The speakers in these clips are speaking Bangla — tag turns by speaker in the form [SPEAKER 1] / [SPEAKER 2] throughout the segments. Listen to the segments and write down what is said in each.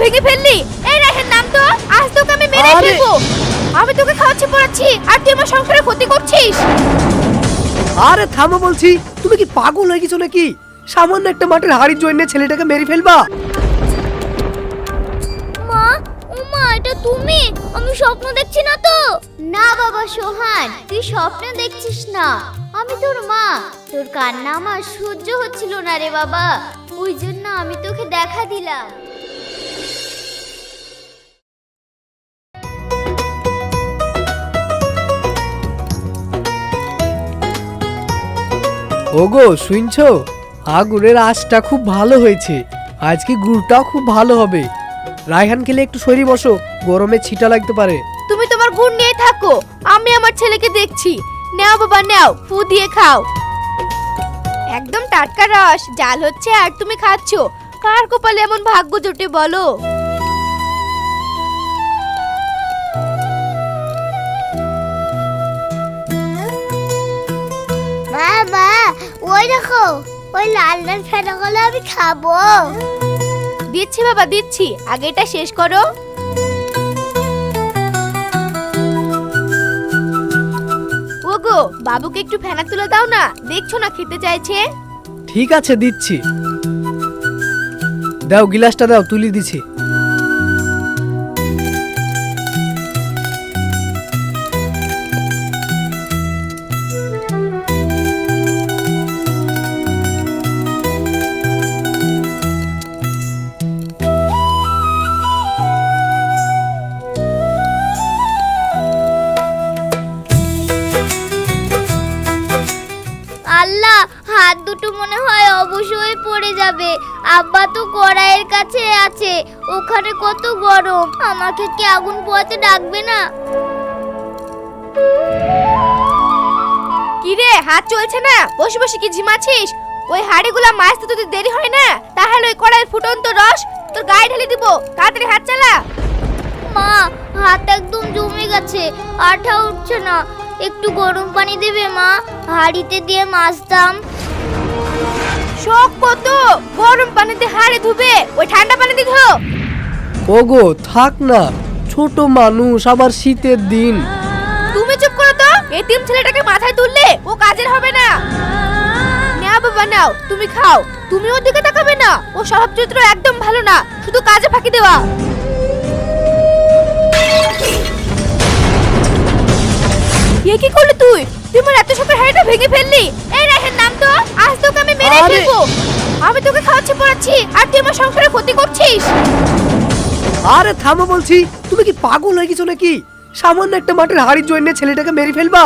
[SPEAKER 1] ভেঙে ফেললি? এই রাহের নাম তো আজ তোকে আমি মেরে
[SPEAKER 2] আরে!
[SPEAKER 1] ফেলব। আমি তোকে খাওয়াচ্ছি পড়াচ্ছি আর তুই আমার সংসারে ক্ষতি করছিস।
[SPEAKER 2] আরে থামো বলছি। তুমি কি পাগল হয়ে গেছো নাকি? সামান্য একটা মাটির হাড়ির জন্য ছেলেটাকে মেরে ফেলবা।
[SPEAKER 3] মা ও মা এটা তুমি? আমি স্বপ্ন দেখছি না তো। না বাবা সোহান তুই স্বপ্ন দেখছিস না। আমি তোর মা। তোর কান্না আমার সহ্য হচ্ছিল না রে বাবা। ওই জন্য আমি তোকে দেখা দিলাম।
[SPEAKER 2] ওগো, শুনছো? আগুনের আঁচটা খুব ভালো হয়েছে। আজকে গুড়টাও খুব ভালো হবে। রায়হান খেলে একটু সরি বসো, গরমে ছিটা লাগতে পারে।
[SPEAKER 1] তুমি তোমার গুড় নিয়ে থাকো, আমি আমার ছেলেকে দেখছি। নাও বাবা, নাও, ফু দিয়ে খাও। একদম টাটকা রস, জাল হচ্ছে আর তুমি খাচ্ছো। কার কপালে এমন ভাগ্য জোটে বলো?
[SPEAKER 3] মা ওই দেখো ওই লাল লাল ফেনাগুলো আমি খাব।
[SPEAKER 1] দিচ্ছি বাবা দিচ্ছি। আগে এটা শেষ করো। ওগো বাবুকে একটু ফেনা তুলে দাও না। দেখছ না খেতে চাইছে?
[SPEAKER 2] ঠিক আছে দিচ্ছি। দাও গিলাসটা দাও তুলি দিছি।
[SPEAKER 3] আছে ওখানে কত গরম আমাকে কি আগুন পোয়াতে ডাকবে না?
[SPEAKER 1] কি রে হাত চলছে না বসে বসে কি ঝিমাচ্ছিস ওই হাড়িগুলা মাছতে যদি দেরি হয় না? তাহলে ওই কড়াইয়ের ফুটন্ত রস তোর গায়ে ঢেলে দিব তাড়াতাড়ি হাত চালা।
[SPEAKER 3] মা হাত একদম জমে গেছে আঠা উঠছে না। একটু গরম পানি দেবে মা হাঁড়িতে দিয়ে মাছতাম।
[SPEAKER 1] শখ কত? গরম পানিতে হাড়ে ধুবে ওই ঠান্ডা পানিতে ধো।
[SPEAKER 2] ওগো থাক না ছোট মানুষ আবার শীতের দিন।
[SPEAKER 1] তুমি চুপ করো তো এতিম ছেলেটাকে মাথায় তুললে ও কাজের হবে না। নাও বাবা নাও তুমি খাও। তুমি ওর দিকে তাকাবে না ও স্বভাব চরিত্র একদম ভালো না শুধু কাজে ফাঁকি দেওয়া। এ কি করলি তুই? তুই আমার এত শখের হাড়িটা ভেঙে ফেললি? এই রাহের নাম তো আজ তোকে আমি মেরে
[SPEAKER 2] আরে!
[SPEAKER 1] ফেলব। আমি তোকে খাওয়াচ্ছি পড়াচ্ছি আর তুই আমার সংসারে ক্ষতি করছিস।
[SPEAKER 2] আরে থামো বলছি তুমি কি পাগল হয়ে গেছো নাকি? সামান্য একটা মাটির হাড়ির জন্য ছেলেটাকে মেরে ফেলবা।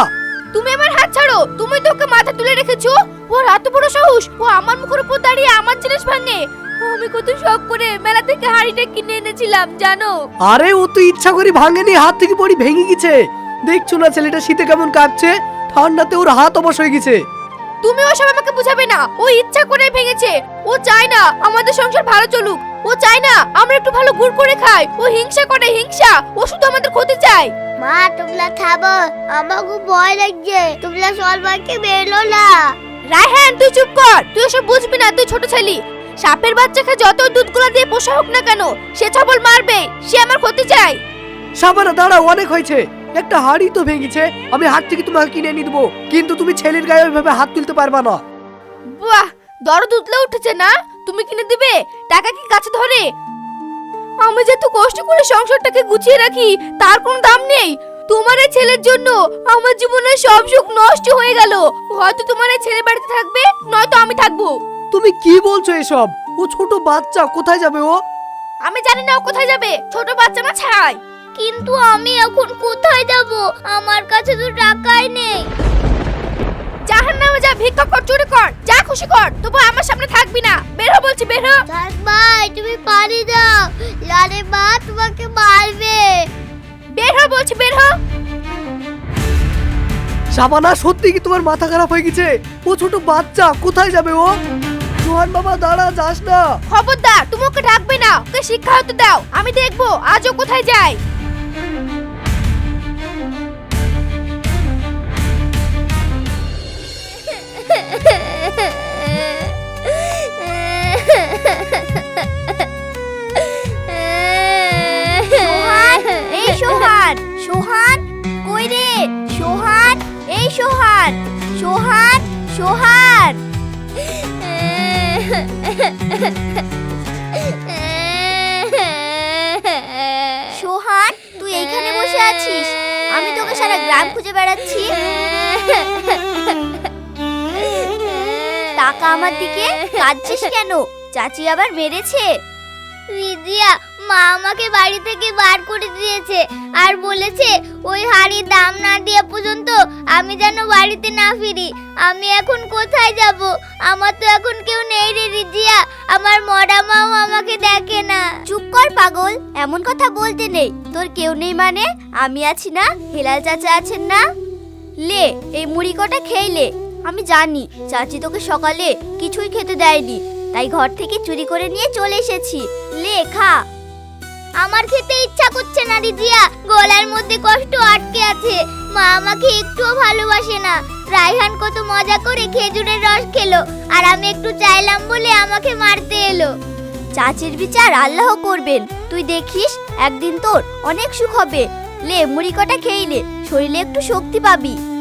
[SPEAKER 1] তুমি আমার হাত ছাড়ো তুমি তো ওকে মাথা তুলে রেখেছো। ওর এত বড় সাহস ও আমার মুখের উপর দাঁড়িয়ে আমার জিনিস ভাঙে। আমি কত শখ করে মেলা থেকে হাড়িটা কিনে এনেছিলাম জানো?
[SPEAKER 2] আরে ও তো ইচ্ছা করে ভাঙেনি হাত থেকে পড়ি ভেঙে গেছে। দেখছ না ছেলেটা শীতে কেমন কাঁপছে ঠান্ডাতে ওর হাত অবশ হয়ে গেছে।
[SPEAKER 1] তুমি ওসব আমাকে বুঝাবে না। ও ইচ্ছা করে ভেঙেছে। ও চায় না আমাদের সংসার ভালো চলুক। ও চায় না আমরা একটু ভালো গুড় করে খাই। ও হিংসা করে হিংসা। ও শুধু আমাদের ক্ষতি চায়।
[SPEAKER 3] মা তোমরা খাব আমার খুব ভয় লাগছে। তোমরা সলমাকে বেরো না।
[SPEAKER 1] রায়হান তুই চুপ কর। তুই ওসব বুঝবি না তুই ছোট ছেলে। সাপের বাচ্চাকে যত দুধগুলো দিয়ে পোষা হোক না কেন সে ছাবল মারবে। সে আমার ক্ষতি চায়।
[SPEAKER 2] সাবানা দাঁড়াও অনেক হয়েছে। একটা হাড়ি তো ভেঙেছে আমি হাত থেকে তোমাকে কিনে এনে দেবো। কিন্তু তুমি ছেলের গায়ে ওইভাবে হাত তুলতে পারবা না।
[SPEAKER 1] বাহ দরদ উতলে উঠেছে না? তুমি কিনে দিবে? টাকা কি কাছে ধরে? আমি যে এত কষ্ট করে সংসারটাকে গুছিয়ে রাখি তার কোনো দাম নেই। তোমার এই ছেলের জন্য আমার জীবনের সব সুখ নষ্ট হয়ে গেল। হয়তো তোমার এই ছেলে বাড়িতে থাকবে নয়তো আমি থাকব।
[SPEAKER 2] তুমি কি বলছো এসব? ও ছোট বাচ্চা কোথায় যাবে ও?
[SPEAKER 1] আমি জানি না ও কোথায় যাবে। ছোট বাচ্চা না ছাই।
[SPEAKER 3] কিন্তু আমি এখন কোথায় যাব? আমার কাছে তো টাকাই নেই।
[SPEAKER 1] জাহান নামে যা ভিক্ষা কর চুরি কর যা খুশি কর তবু আমার সামনে থাকবি না। বের হ বলছি বের হ।
[SPEAKER 3] ভাই তুমি পানি দাও। লালে মা তোমাকে মারবে।
[SPEAKER 1] বের হ বলছি বের হ।
[SPEAKER 2] সাবানা সত্যি কি তোমার মাথা খারাপ হয়ে গেছে? ও ছোট বাচ্চা কোথায় যাবে ও? রোহান বাবা দাঁড়া যাস না।
[SPEAKER 1] খবরদার তুমি ওকে ডাকবে না ওকে শিক্ষা হতে দাও। আমি দেখব আজ ও কোথায় যায়।
[SPEAKER 3] কেন? চাচি আবার মেরেছে? রিদিয়া, মা আমাকে বাড়ি থেকে বার করে দিয়েছে আর বলেছে ওই হাড়ির দাম না দেওয়া পর্যন্ত আমি যেন বাড়িতে না ফিরি। আমি এখন কোথায় যাব? আমার তো এখন কেউ নেই রে রিজিয়া আমার মরা মাও আমাকে দেখে না। চুপ কর পাগল, এমন কথা বলতে নেই। তোর কেউ নেই মানে? আমি আছি না? হেলাল চাচা আছেন না? লে, এই মুড়ি কটা খেইলে আমি জানি, চাচি তোকে সকালে কিছুই খেতে দেয়নি। তাই ঘর থেকে চুরি করে নিয়ে চলে এসেছি। লে, খা। আমার খেতে ইচ্ছা করছে না, রিজিয়া। গলার মধ্যে কষ্ট আটকে আছে। মা আমাকে একটুও ভালোবাসে না। রাইহান কত মজা করে খেজুরের রস খেলো, আর আমি একটু চাইলাম বলে আমাকে মারতে এলো। চাচির বিচার আল্লাহ করবেন। তুই দেখিস, একদিন তোর অনেক সুখ হবে। লে মুড়ি কটা খেইলে শরীরে একটু শক্তি পাবি।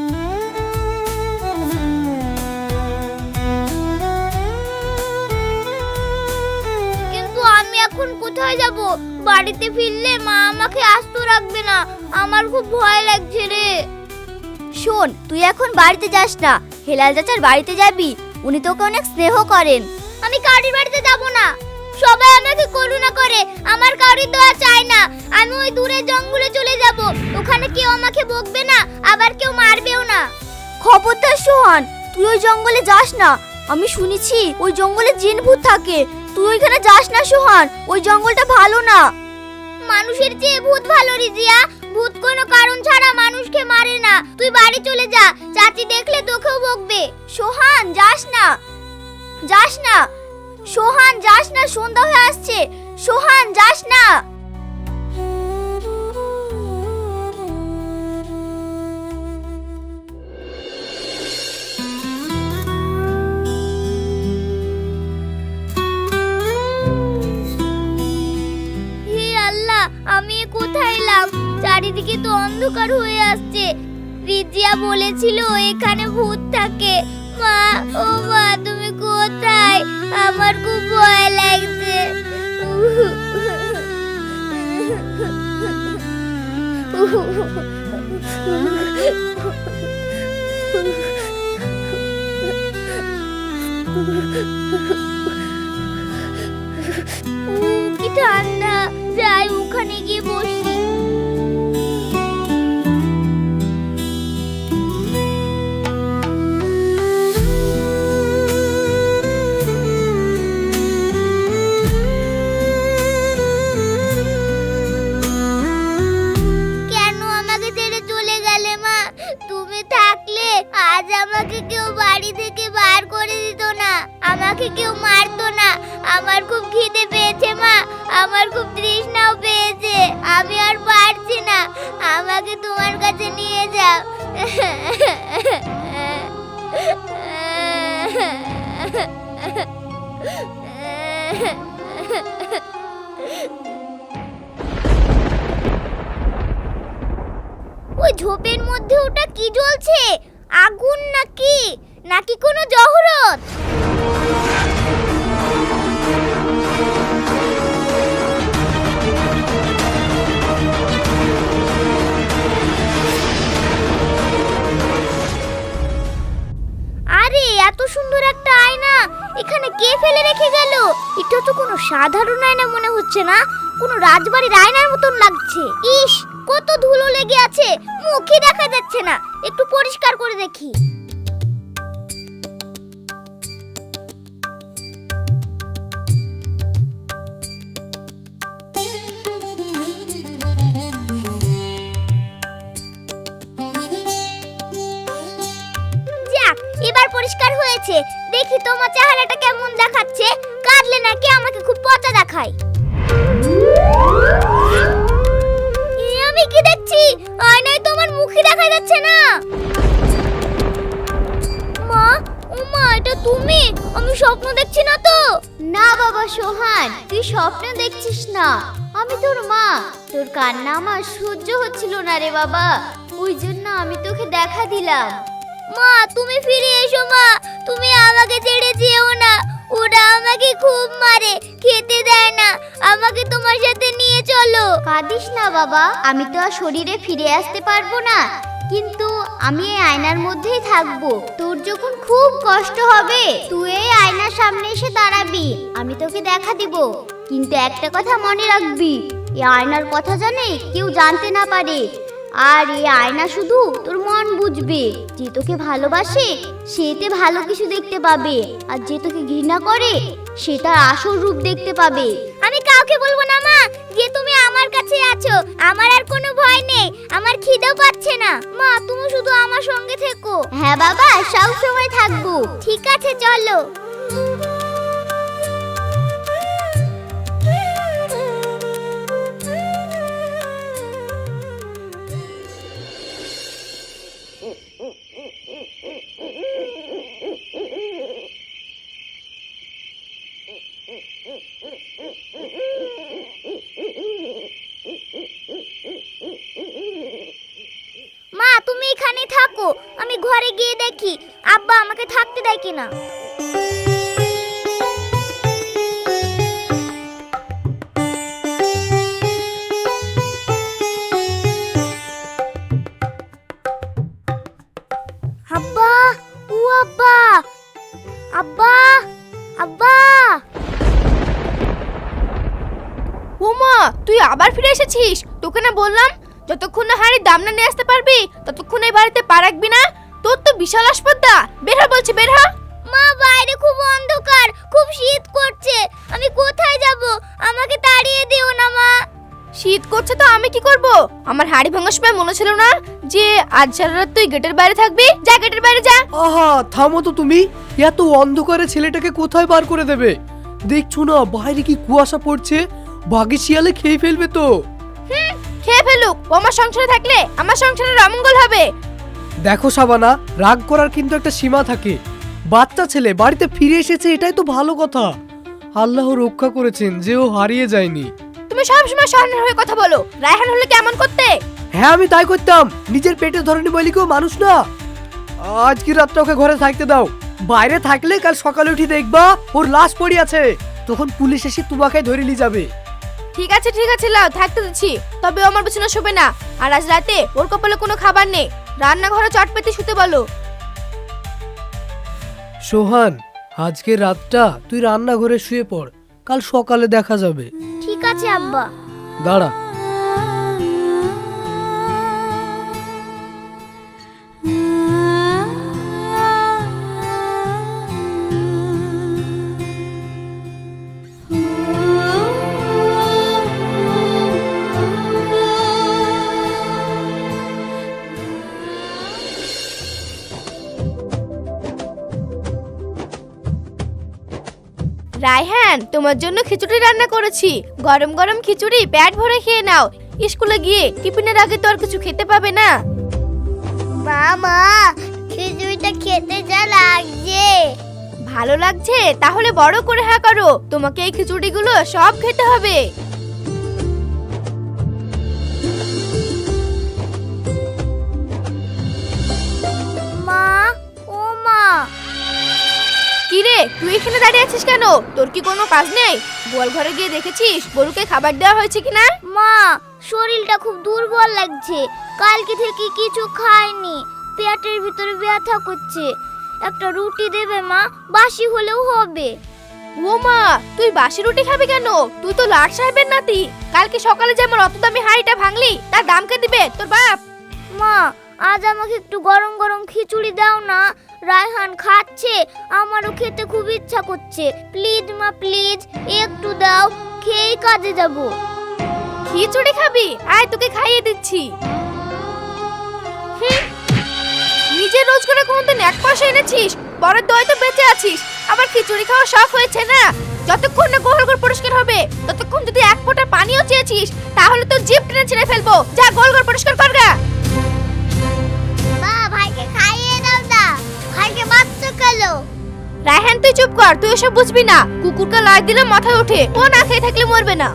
[SPEAKER 3] এখন কোথায় যাব? বাড়িতে ফিরলে মা আমাকে আস্ত রাখবে না। আমার খুব ভয় লাগছে রে। শোন, তুই এখন বাড়িতে যাস না। হেলাল চাচার বাড়িতে যাবি। উনি তোকে অনেক স্নেহ করেন। আমি কাউরির বাড়িতে যাব না। সবাই আমাকে করুণা করে। আমার কাউরির দোয়া চায় না। আমি ওই দূরে জঙ্গলে চলে যাব। ওখানে কেউ আমাকে বকবে না, আবার কেউ মারবেও না। খবরদার সোহান, তুই ওই জঙ্গলে যাস না। আমি শুনেছি ওই জঙ্গলে জিন ভূত থাকে। তুই ওইখানে যাস না, সোহান। ওই জঙ্গলটা ভালো না। মানুষের চেয়ে ভূত ভালো, রিজিয়া। ভূত কোনো কারণ ছাড়া মানুষকে মারে না। তুই বাড়ি চলে যা। চাচি দেখলে তোকেও বকবে। সোহান, যাস না। যাস না। সোহান, যাস না। সন্ধ্যা হয়ে আসছে। সোহান, যাস না। আমি কোথায় এলাম? চারিদিকে তো অন্ধকার হয়ে আসছে। রিজিয়া বলেছিল এখানে ভূত থাকে। মা, ও মা, তুমি কোথায়? আমার খুব ভয় লাগছে। কি ঠান্ডা। যাই ওখানে গিয়ে বসি। আমাকে কেউ বাড়ি থেকে বার করে দিত না। আমাকে কেউ মারতো না। আমার খুব খিদে পেয়েছে, মা। আমার খুব তৃষ্ণাও পেয়েছে। আমি আর পারছি না। আমাকে তোমার কাছে নিয়ে যাও। ওই ঝোপের মধ্যে ওটা কি জ্বলছে? আগুন নাকি? নাকি কোনো জহরত? আরে, এত সুন্দর একটা আয়না। এখানে কে ফেলে রেখে গেল? এটা তো কোনো সাধারণ আয়না মনে হচ্ছে না। কোনো রাজবাড়ির আয়নার মতন লাগছে। ইস, কত ধুলো লেগে আছে। মুখই দেখা যাচ্ছে না। একটু পরিষ্কার করে দেখি। এবার পরিষ্কার হয়েছে। দেখি তোমার চেহারাটা কেমন দেখাচ্ছে। কাঁদলে নাকি আমাকে খুব পচা দেখায়। তুমি? আমি স্বপ্ন দেখছি না তো। না বাবা সোহান তুই স্বপ্ন দেখছিস না। আমি তোর মা। তোর কান্না আমার সহ্য হচ্ছিল না রে বাবা। ওই জন্য আমি তোকে দেখা দিলাম। মা তুমি ফিরে এসো মা। তুমি আমাকে ছেড়ে যেও না। ওরা আমাকে খুব মারে খেতে দেয় না। আমাকে তোমার সাথে নিয়ে চলো। কাঁদিস না বাবা আমি তো আর শরীরে ফিরে আসতে পারব না। কিন্তু আমি এই আয়নার মধ্যেই থাকব। তোর যখন খুব কষ্ট হবে, তুই এই আয়নার সামনে এসে দাঁড়াবি। আমি তোকে দেখা দিব। কিন্তু একটা কথা মনে রাখবি এই আয়নার কথা জানে কেউ জানতে না পারে। আর এই আয়না শুধু তোর মন বুঝবে। যে তোকে ভালোবাসে সেতে ভালো কিছু দেখতে পাবে। আর যে তোকে ঘৃণা করে সে তার আসল রূপ দেখতে পাবে আমি কাউকে বলব না মা যে তুমি আমার কাছে আছো আমার আর কোনো ভয় নেই আমার খিদেও পাচ্ছে না মা তুমি শুধু আমার সঙ্গে থেকো হ্যাঁ বাবা সব সময় থাকব ঠিক আছে চলো মা তুমি থাকো, আমি ঘরে গিয়ে দেখি। আব্বা আমাকে থাকতে দেয় কিনা? আব্বা আব্বা। আব্বা আব্বা।
[SPEAKER 1] তুই আবার ফিরে এসেছিস? তোকে না বললাম যতক্ষণ না হাড়ি দাম না নিয়ে আসতে পারবি ততক্ষণ এই বাড়িতে পা রাখবি না। তোর তো বিশাল আসপদ্দা। বের হ বলছি বের হ।
[SPEAKER 3] মা বাইরে খুব অন্ধকার খুব শীত করছে। আমি কোথায় যাব? আমাকে তাড়িয়ে দিও না মা।
[SPEAKER 1] শীত করছে তো আমি কি করব? আমার হাড়ি ভাঙার সময় মনে ছিল না যে আজ সারা রাত তুই গেটের বাইরে থাকবি। যা গেটের বাইরে যা।
[SPEAKER 2] আহা থামো তো তুমি। এত অন্ধকারে ছেলেটাকে কোথায় বার করে দেবে? দেখছ না বাইরে কি কুয়াশা পড়ছে? বাঘে শিয়ালে খেয়ে ফেলবে তো।
[SPEAKER 1] হুম খেয়ে ফেলুক ও আমার সংসারে থাকলে আমার সংসারের অমঙ্গল হবে।
[SPEAKER 2] দেখো সাবানা রাগ করার কিন্তু একটা সীমা থাকে। বাচ্চা ছেলে বাড়িতে ফিরে এসেছে এটাই তো ভালো কথা। আল্লাহ রক্ষা করেছেন যে ও হারিয়ে যায়নি।
[SPEAKER 1] তুমি সব সময় হয়ে কথা বলো। রায়হান হলে কেমন করতে?
[SPEAKER 2] হ্যাঁ আমি তাই করতাম। নিজের পেটে ধরনি বলি কেউ মানুষ না। আজকে রাতটা ওকে ঘরে থাকতে দাও। বাইরে থাকলে কাল সকালে উঠে দেখবা ওর লাশ পড়ে আছে। তখন পুলিশ এসে তোমাকে ধরে নিয়ে যাবে।
[SPEAKER 1] ঠিক আছে ঠিক আছে লাও থাকতে দিচ্ছি। তবে ও আমার পেছনে শোবে না। আর আজ রাতে ওর কপালে কোনো খাবার নেই। রান্নাঘরে চট পেতে শুতে বলো।
[SPEAKER 2] সোহান আজকে রাতটা তুই রান্নাঘরে শুয়ে পড়। কাল সকালে দেখা যাবে।
[SPEAKER 3] ঠিক আছে আব্বা।
[SPEAKER 2] দাঁড়া।
[SPEAKER 1] রায়হান তোমার জন্য খিচুড়ি রান্না করেছি। গরম গরম খিচুড়ি প্যাট ভরে খেয়ে নাও। স্কুলে গিয়ে টিফিনের আগে তো আর কিছু খেতে পাবে না।
[SPEAKER 3] মামা খিচুড়িটা খেতে যা লাগছে।
[SPEAKER 1] ভালো লাগছে? তাহলে বড় করে হ্যাঁ করো। তোমাকে এই খিচুড়িগুলো সব খেতে হবে। তুই এখানে দাঁড়িয়ে আছিস কেন? তোর কি কোনো কাজ নেই? গোয়াল ঘরে গিয়ে দেখেছিস গরুকে খাবার দেওয়া হয়েছে কিনা?
[SPEAKER 3] মা শরীরটা খুব দুর্বল লাগছে। কালকে থেকে কিছু খাইনি। পেটের ভিতরে ব্যথা করছে। একটা রুটি দেবে মা বাসি হলেও হবে।
[SPEAKER 1] ও মা তুই বাসি রুটি খাবি কেন? তুই তো লাট সাহেবের নাতি। কালকে সকালে যেমন অত দামি হাঁড়িটা ভাঙলি তার দাম কে দিবে? তোর বাপ।
[SPEAKER 3] মা আজ আমাকে একটু গরম গরম খিচুড়ি দাও না। রায়হান খাচ্ছে, আমারও খেতে খুব ইচ্ছা করছে। প্লিজ মা, প্লিজ, একটু দাও খেয়েই কাজে যাব।
[SPEAKER 1] খিচুড়ি খাবি? আয়, তোকে খাইয়ে দিচ্ছি। নিজে রোজ করে কোনদিন এক পয়সা এনেছিস? বড়ের দই তো বেঁচে আছিস। আবার খিচুড়ি খাওয়া শখ হয়েছে না? যতক্ষণ না গোহর ঘর পরিষ্কার হবে, ততক্ষণ যদি এক ফোঁটা পানিও চেয়েছিস, তাহলে তো জিপ টেনে ছিঁড়ে ফেলব। যা, গোল ঘর পরিষ্কার কর গা।
[SPEAKER 3] খেলো
[SPEAKER 1] রায়হান তুই চুপ কর তুই এসব বুঝবি না। কুকুরকে লাই দিলে মাথায় ওঠে ও না খেয়ে থাকলে মরবে না।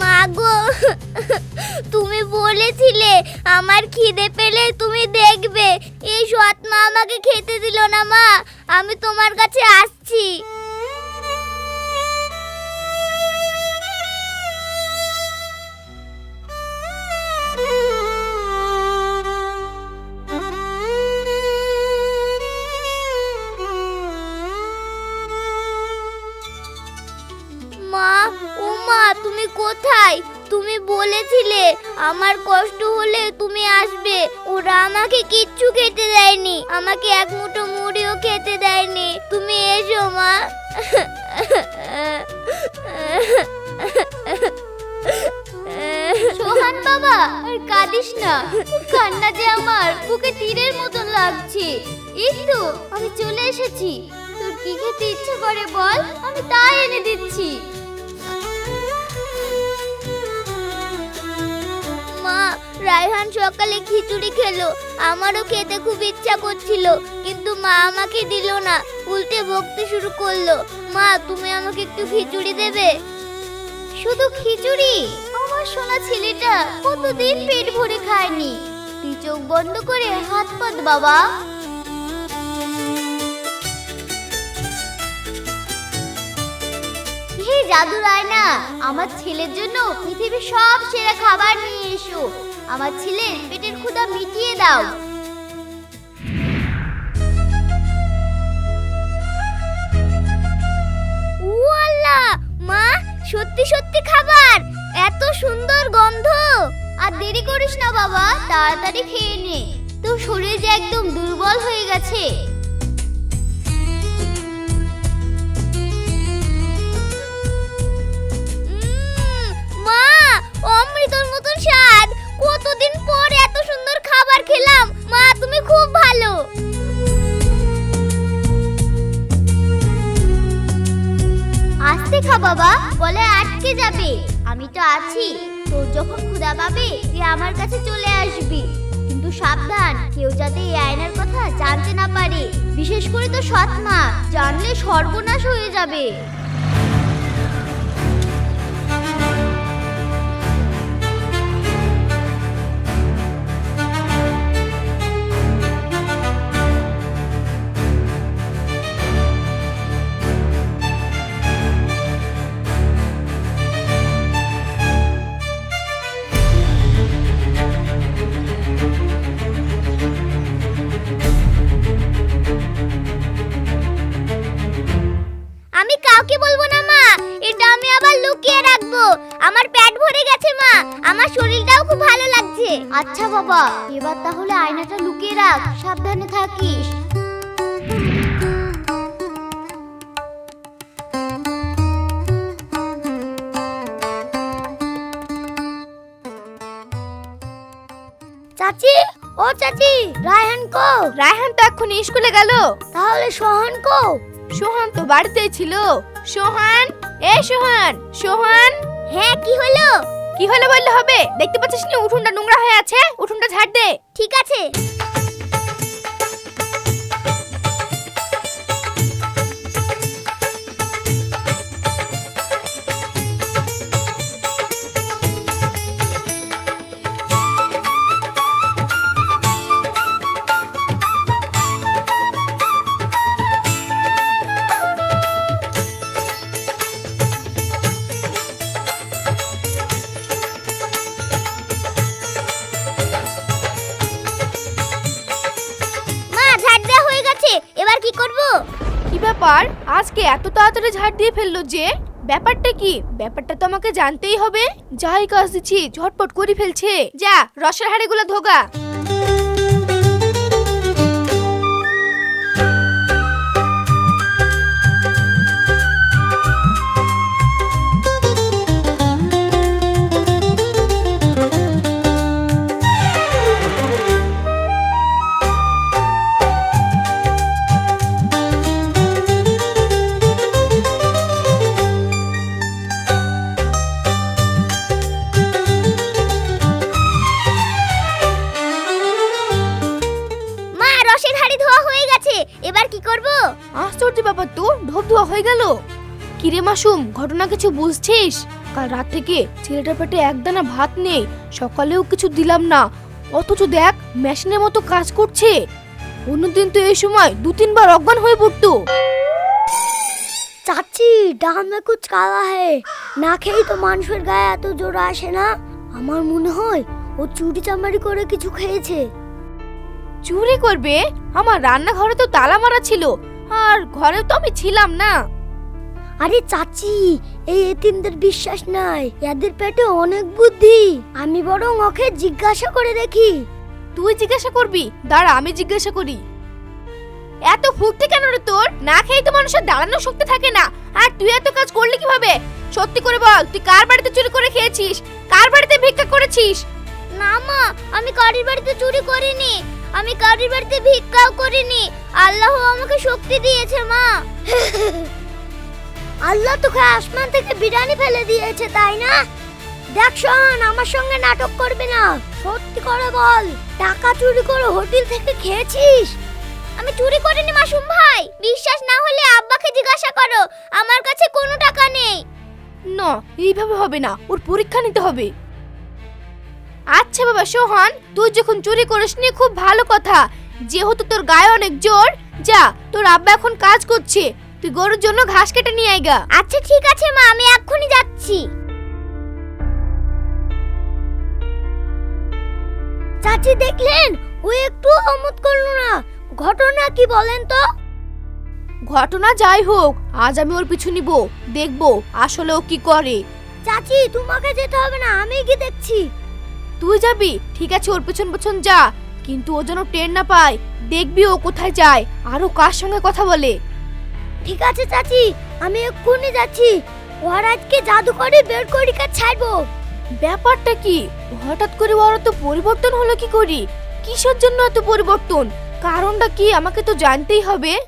[SPEAKER 3] মা মা তুমি বলেছিলে আমার খিদে পেলে তুমি দেখবে। এই সৎ মা আমাকে খেতে দিল না মা আমি তোমার কাছে আসছি। আমার কষ্ট হলে তুমি আসবে। ওরা আমাকে কিচ্ছু খেতে দেয়নি। আমাকে এক মুঠো মুড়িও খেতে দেয়নি। তুমি এসো, মা। সোহান বাবা, আর কাঁদিস না। কান্না যে আমার, বুকে তীরের মতন লাগছে। এই আমি চলে এসেছি। তোর কি খেতে ইচ্ছে করে বল? আমি তাই এনে দিচ্ছি। মা, রায়হান সকালে খিচুড়ি খেলো। আমারও খেতে খুব ইচ্ছা করছিল, কিন্তু মা আমাকে দিল না, উল্টে বকতে শুরু করল। মা, তুমি আমাকে একটু খিচুড়ি দেবে? শুধু খিচুড়ি? আমার সোনা ছেলেটা কতদিন পেট ভরে খায়নি। তুই চোখ বন্ধ করে হাত পাত বাবা। হে জাদু রায়না আমার ছেলের জন্য পৃথিবীর সব সেরা খাবার নিয়ে এসো। আমার ছেলের পেটের ক্ষুধা মিটিয়ে দাও। মা, সত্যি সত্যি খাবার! এত সুন্দর গন্ধ! আর দেরি করিস না বাবা, তাড়াতাড়ি খেয়ে নে। তোর শরীর যে একদম দুর্বল হয়ে গেছে। অমৃতর মতন স্বাদ। কতদিন পর এত সুন্দর খাবার খেলাম। মা, তুমি খুব ভালো। আস্তে খা বাবা, বলে আটকে যাবে। আমি তো আছি। তোর যখন ক্ষুধা পাবে, তুই আমার কাছে চলে আসবি। কিন্তু সাবধান, কেউ যাতে এই আয়নার কথা জানতে না পারে। বিশেষ করে তো সৎ মা, জানলে সর্বনাশ হয়ে যাবে। আমার পেট ভরে গেছে মা। আমার শরীরটাও খুব ভালো লাগছে। আচ্ছা বাবা এবার তাহলে আয়নাটা লুকিয়ে রাখ। সাবধানে থাকিস। চাচি ও চাচি রায়হান কো
[SPEAKER 1] রায়হান তো এক্ষুনি স্কুলে গেল।
[SPEAKER 3] তাহলে সোহান কো
[SPEAKER 1] সোহান তো বাড়িতেই ছিল। সোহান এ সোহান সোহান।
[SPEAKER 3] হ্যাঁ কি হলো?
[SPEAKER 1] কি হলো বললে হবে? দেখতে পাচ্ছিস না? উঠোনটা নোংরা হয়ে আছে। উঠোনটা ঝাড় দে।
[SPEAKER 3] ঠিক আছে।
[SPEAKER 1] এত তাড়াতাড়ি ঝাড় দিয়ে ফেলল যে? ব্যাপারটা কি? ব্যাপারটা তো আমাকে জানতেই হবে। যাই কাজ দিচ্ছি, ঝটপট করে ফেলছে। যা, রসের হাড়িগুলো ধোগা। কিছু বুঝছিস? কাল রাত থেকে ছেলেটার পেটে একদানা ভাত নেই সকালেও কিছু দিলাম না। অথচ দেখ মেশিনের মতো কাজ করছে। অন্যদিন তো এই সময় দু তিনবার অজ্ঞান হয়ে পড়তো।
[SPEAKER 4] চাচি ডাল মে কুছ কালা হে। না খেয়েই তো মানুষের গায়ে এত জোর আসে না? আমার মনে হয় ও চুরি চামারি করে কিছু খেয়েছে।
[SPEAKER 1] চুরি করবে? আমার রান্নাঘরে তো তালা মারা ছিল আর ঘরেও তো আমি ছিলাম না।
[SPEAKER 4] আরে চাচি এই এতিমদের বিশ্বাস নাই। এদের পেটে অনেক বুদ্ধি। আমি বরং ওকে জিজ্ঞাসা করে দেখি।
[SPEAKER 1] তুই জিজ্ঞাসা করবি? দাঁড়া আমি জিজ্ঞাসা করি। এত ফুটতে কেন রে তোর? না খেয়ে তো মানুষের দাঁড়ানোর শক্তি থাকে না। আর তুই এত কাজ করলি কীভাবে? সত্যি করে বল তুই কার বাড়িতে চুরি করে খেয়েছিস? কার বাড়িতে ভিক্ষা করেছিস?
[SPEAKER 4] না মা আমি কারির বাড়িতে চুরি করিনি। আমি কারির বাড়িতে ভিক্ষাও করিনি। আল্লাহ আমাকে শক্তি দিয়েছে মা। আল্লাহ তোকে আসমান থেকে বিরিয়ানি ফেলে দিয়েছে, তাই না? দেখ শোন, আমার সঙ্গে নাটক করবে না। সত্যি করে বল, টাকা চুরি করে হোটেল থেকে খেয়েছিস? আমি চুরি করিনি, মাসুম ভাই। বিশ্বাস না হলে আব্বাকে জিজ্ঞাসা করো, আমার কাছে কোনো টাকা নেই।
[SPEAKER 1] না, এইভাবে হবে না, ওর পরীক্ষা নিতে হবে। আচ্ছা বাবা, সোহান, তুই যখন চুরি করিস করিসনি, খুব ভালো কথা। যেহেতু তোর গায়ে অনেক জোর, যা, তোর আব্বা এখন কাজ করছে। তুই গরুর জন্য ঘাস কেটে নিয়ে আয়গা
[SPEAKER 4] আচ্ছা ঠিক আছে মা আমি এক্ষুনি যাচ্ছি। চাচি দেখলেন? ও একটু অমত করল না। ঘটনা কি বলেন তো?
[SPEAKER 1] ঘটনা যাই হোক আজ আমি ওর পিছু নিব দেখব আসলে ও কি করে।
[SPEAKER 4] চাচি তোমাকে যেতে হবে না আমি গিয়ে দেখছি।
[SPEAKER 1] তুই যাবি? ঠিক আছে ওর পেছন পেছন যা। কিন্তু ও যেন টের না পায় দেখবি ও কোথায় যায় আর ও কার সঙ্গে কথা বলে।
[SPEAKER 4] ঠিক আছে, চাচি। আমি এক্ষুনি যাচ্ছি। ওর জাদু করে বের করি কা ছাড়বো।
[SPEAKER 1] ব্যাপারটা কি? হঠাৎ করে ওর তো পরিবর্তন হলো কি করি? কিসের জন্য এত পরিবর্তন? কারণটা কি আমাকে তো জানতেই হবে।